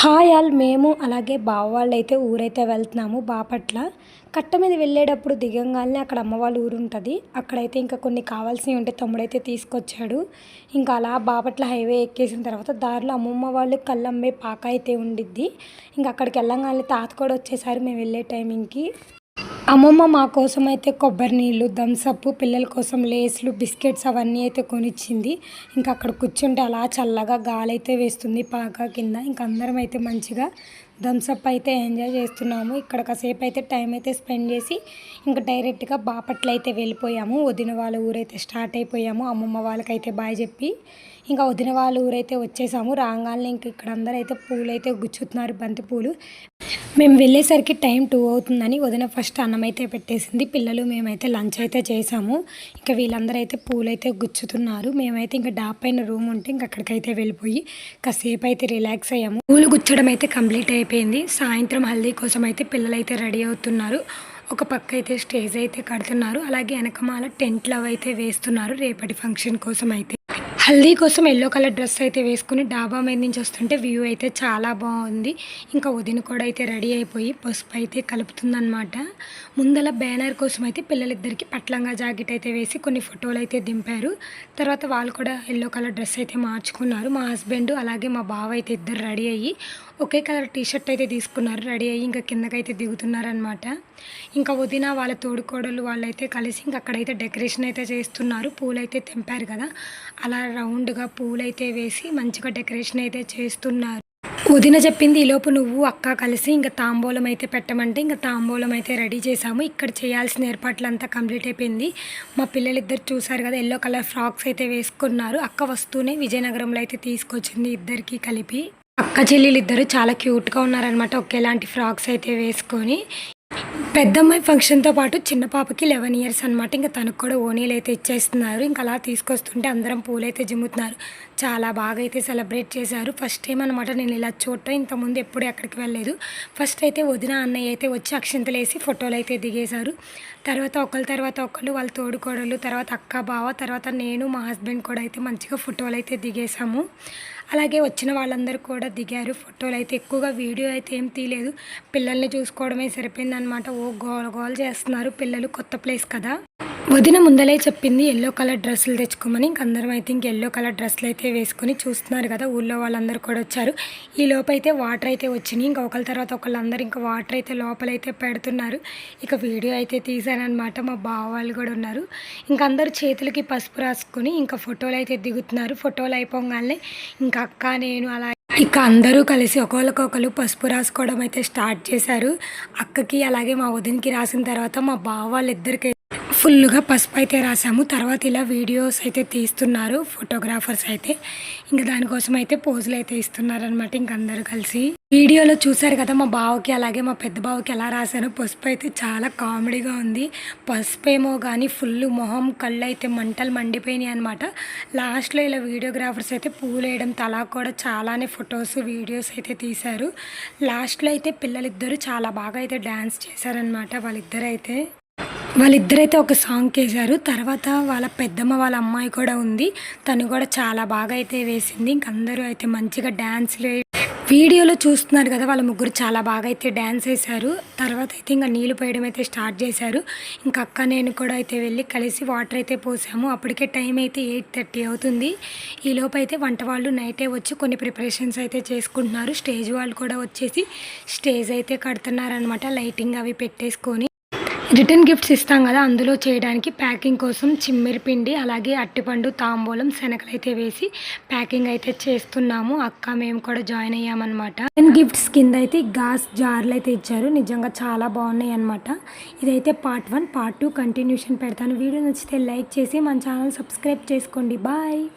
Hi all మేము అలాగే బావ అయితే ఊరైతే వెళ్తున్నాము బాపట్ల. కట్ట మీద వెళ్ళేటప్పుడు దిగంగానే అక్కడ అమ్మ వాళ్ళ ఊరు ఉంటుంది. అక్కడైతే ఇంకా కొన్ని కావాల్సినవి ఉంటే తమ్ముడైతే తీసుకొచ్చాడు. ఇంకా అలా బాపట్ల హైవే ఎక్కేసిన తర్వాత దారిలో అమ్మమ్మ వాళ్ళు కళ్ళమ్మే పాక అయితే ఉండిద్ది. ఇంకా అక్కడికి వెళ్ళంగానే తాత కూడా వచ్చేసారు మేము వెళ్ళే టైమింగ్కి. అమ్మమ్మ మా కోసం అయితే కొబ్బరి నీళ్ళు థమ్సప్ పిల్లల కోసం లేస్లు బిస్కెట్స్ అవన్నీ అయితే కొనిచ్చింది. ఇంకా అక్కడ కూర్చుంటే అలా చల్లగా గాలి అయితే వేస్తుంది పాక కింద. ఇంకా అందరం అయితే మంచిగా థమ్స్అప్ అయితే ఎంజాయ్ చేస్తున్నాము. ఇక్కడ కాసేపు అయితే టైం అయితే స్పెండ్ చేసి ఇంకా డైరెక్ట్గా బాపట్ల అయితే వెళ్ళిపోయాము. వదిన వాళ్ళ ఊరైతే స్టార్ట్ అయిపోయాము. అమ్మమ్మ వాళ్ళకైతే బాయ్ చెప్పి ఇంకా వదిన వాళ్ళ ఊరైతే వచ్చేసాము. రాగానే ఇంక ఇక్కడ అందరూ అయితే పూలు అయితే గుచ్చుతున్నారు. బంతి పూలు. మేము వెళ్ళేసరికి టైం టూ అవుతుందని వదిన ఫస్ట్ అన్నం అయితే పెట్టేసింది. పిల్లలు మేమైతే లంచ్ అయితే చేసాము. ఇంకా వీళ్ళందరూ అయితే పూలు అయితే గుచ్చుతున్నారు. మేమైతే ఇంకా డాప్ పైన రూమ్ ఉంటే ఇంకా అక్కడికైతే వెళ్ళిపోయి కాసేపు అయితే రిలాక్స్ అయ్యాము. పూలు గుచ్చడం అయితే కంప్లీట్ అయిపోయి అయిపోయింది. సాయంత్రం హల్దీ కోసం అయితే పిల్లలు అయితే రెడీ అవుతున్నారు. ఒక పక్క అయితే స్టేజ్ అయితే కడుతున్నారు. అలాగే వెనకమాల టెంట్లు అవి అయితే వేస్తున్నారు రేపటి ఫంక్షన్ కోసం అయితే హల్దీ కోసం ఎల్లో కలర్ డ్రెస్ అయితే వేసుకుని డాబా మీద నుంచి వస్తుంటే వ్యూ అయితే చాలా బాగుంది. ఇంకా వదిన కూడా అయితే రెడీ అయిపోయి పసుపు అయితే కలుపుతుందనమాట ముందల బ్యానర్ కోసం అయితే పిల్లలిద్దరికి పట్లంగా జాకెట్ అయితే వేసి కొన్ని ఫోటోలు అయితే దింపారు. తర్వాత వాళ్ళు కూడా ఎల్లో కలర్ డ్రెస్ అయితే మార్చుకున్నారు. మా హస్బెండ్ అలాగే మా బావ అయితే ఇద్దరు రెడీ అయ్యి ఒకే కలర్ టీషర్ట్ అయితే తీసుకున్నారు. రెడీ అయ్యి ఇంకా కిందకైతే దిగుతున్నారనమాట ఇంకా వదిన వాళ్ళ తోడుకోడలు వాళ్ళైతే కలిసి ఇంకా అక్కడైతే డెకరేషన్ అయితే చేస్తున్నారు. పూలైతే తెంపారు కదా. అలా రౌండ్గా పూలైతే వేసి మంచిగా డెకరేషన్ అయితే చేస్తున్నారు. వదిన చెప్పింది ఈలోపు నువ్వు అక్క కలిసి ఇంకా తాంబూలం అయితే పెట్టమంటే ఇంకా తాంబూలం అయితే రెడీ చేసాము ఇక్కడ చేయాల్సిన ఏర్పాట్లంతా కంప్లీట్ అయిపోయింది. మా పిల్లలిద్దరు చూసారు కదా ఎల్లో కలర్ ఫ్రాక్స్ అయితే వేసుకున్నారు. అక్క వస్తూనే విజయనగరంలో అయితే తీసుకొచ్చింది ఇద్దరికి కలిపి. అక్క చెల్లెలు ఇద్దరు చాలా క్యూట్గా ఉన్నారనమాట ఒకేలాంటి ఫ్రాక్స్ అయితే వేసుకొని. పెద్దమ్మాయి ఫంక్షన్తో పాటు చిన్న పాపకి లెవెన్ ఇయర్స్ అనమాట ఇంకా తనకు కూడా ఓనీలు అయితే ఇచ్చేస్తున్నారు. ఇంకా అలా తీసుకొస్తుంటే అందరం పూలైతే జిమ్ముతున్నారు. చాలా బాగా అయితే సెలబ్రేట్ చేశారు. ఫస్ట్ టైం అనమాట నేను ఇలా చూడటం. ఇంతకుముందు ఎప్పుడు ఎక్కడికి వెళ్ళలేదు. ఫస్ట్ అయితే వదిన అన్నయ్య అయితే వచ్చి అక్షింతలు వేసి ఫోటోలు అయితే దిగేశారు. తర్వాత ఒకళ్ళు తర్వాత ఒకళ్ళు వాళ్ళ తోడుకోడలు తర్వాత అక్క బావ తర్వాత నేను మా హస్బెండ్ కూడా అయితే మంచిగా ఫోటోలు అయితే దిగేసాము అలాగే వచ్చిన వాళ్ళందరూ కూడా దిగారు. ఫోటోలు అయితే ఎక్కువగా వీడియో అయితే ఏం తీయలేదు. పిల్లల్ని చూసుకోవడమే సరిపోయిందనమాట ఓ గోల గోల చేస్తున్నారు పిల్లలు కొత్త ప్లేస్ కదా. వదిన ముందలే చెప్పింది ఎల్లో కలర్ డ్రెస్సులు తెచ్చుకోమని. ఇంకందరం అయితే ఇంక ఎల్లో కలర్ డ్రెస్సులు అయితే వేసుకొని చూస్తున్నారు కదా ఊళ్ళో వాళ్ళందరూ కూడా వచ్చారు. ఈ లోపైతే అయితే వాటర్ అయితే వచ్చినాయి ఇంకా ఒకళ్ళ తర్వాత ఒకళ్ళందరూ ఇంకా వాటర్ అయితే లోపలైతే పెడుతున్నారు. ఇక వీడియో అయితే తీశానమాట మా బావ వాళ్ళు కూడా ఉన్నారు. ఇంకా అందరు చేతులకి పసుపు రాసుకొని ఇంకా ఫోటోలు అయితే దిగుతున్నారు. ఫోటోలు అయిపోగానే ఇంకా అక్క నేను అలా ఇక అందరూ కలిసి ఒకరికొకరు పసుపు రాసుకోవడం అయితే స్టార్ట్ చేశారు. అక్కకి అలాగే మా వదినకి రాసిన తర్వాత మా బావ వాళ్ళిద్దరికి ఫుల్గా పసుపు అయితే రాసాము. తర్వాత ఇలా వీడియోస్ అయితే తీస్తున్నారు ఫోటోగ్రాఫర్స్ అయితే. ఇంకా దానికోసం అయితే పోజులు అయితే ఇస్తున్నారనమాట ఇంక అందరూ కలిసి. వీడియోలో చూసారు కదా మా బావకి అలాగే మా పెద్ద బావకి ఎలా రాశాను పసుపు అయితే చాలా కామెడీగా ఉంది. పసుపు ఏమో కానీ ఫుల్ మొహం కళ్ళు అయితే మంటలు మండిపోయినాయి అనమాట లాస్ట్లో ఇలా వీడియోగ్రాఫర్స్ అయితే పూలు వేయడం తలా కూడా చాలానే ఫొటోస్ వీడియోస్ అయితే తీశారు. లాస్ట్లో అయితే పిల్లలిద్దరూ చాలా బాగా అయితే డ్యాన్స్ చేశారనమాట వాళ్ళిద్దరైతే. అయితే వాళ్ళిద్దరైతే ఒక సాంగ్ వేశారు తర్వాత వాళ్ళ పెద్దమ్మ వాళ్ళ అమ్మాయి కూడా ఉంది. తను కూడా చాలా బాగా అయితే వేసింది. ఇంక అందరూ అయితే మంచిగా డ్యాన్స్లు వీడియోలో చూస్తున్నారు కదా వాళ్ళ ముగ్గురు చాలా బాగా అయితే డ్యాన్స్ వేశారు. తర్వాత అయితే ఇంకా నీళ్ళు పోయడం అయితే స్టార్ట్ చేశారు. ఇంకా అక్క నేను కూడా అయితే వెళ్ళి కలిసి వాటర్ అయితే పోసాము. అప్పటికే టైం అయితే ఎయిట్ థర్టీ అవుతుంది. ఈ లోపు అయితే వంట వాళ్ళు నైటే వచ్చి కొన్ని ప్రిపరేషన్స్ అయితే చేసుకుంటున్నారు. స్టేజ్ వాళ్ళు కూడా వచ్చేసి స్టేజ్ అయితే కడుతున్నారనమాట లైటింగ్ అవి పెట్టేసుకొని. రిటర్న్ గిఫ్ట్స్ ఇస్తాం కదా అందులో చేయడానికి ప్యాకింగ్ కోసం చిమ్మిరి పిండి అలాగే అట్టిపండు తాంబూలం శనగలు అయితే వేసి ప్యాకింగ్ అయితే చేస్తున్నాము. అక్క మేము కూడా జాయిన్ అయ్యామన్నమాట. రిటర్న్ గిఫ్ట్స్ కింద అయితే గాస్ జార్లు అయితే ఇచ్చారు. నిజంగా చాలా బాగున్నాయి అనమాట ఇదైతే part one part two continuation పెడతాను. వీడియో నచ్చితే లైక్ చేసి మన ఛానల్ సబ్స్క్రైబ్ చేసుకోండి. బాయ్.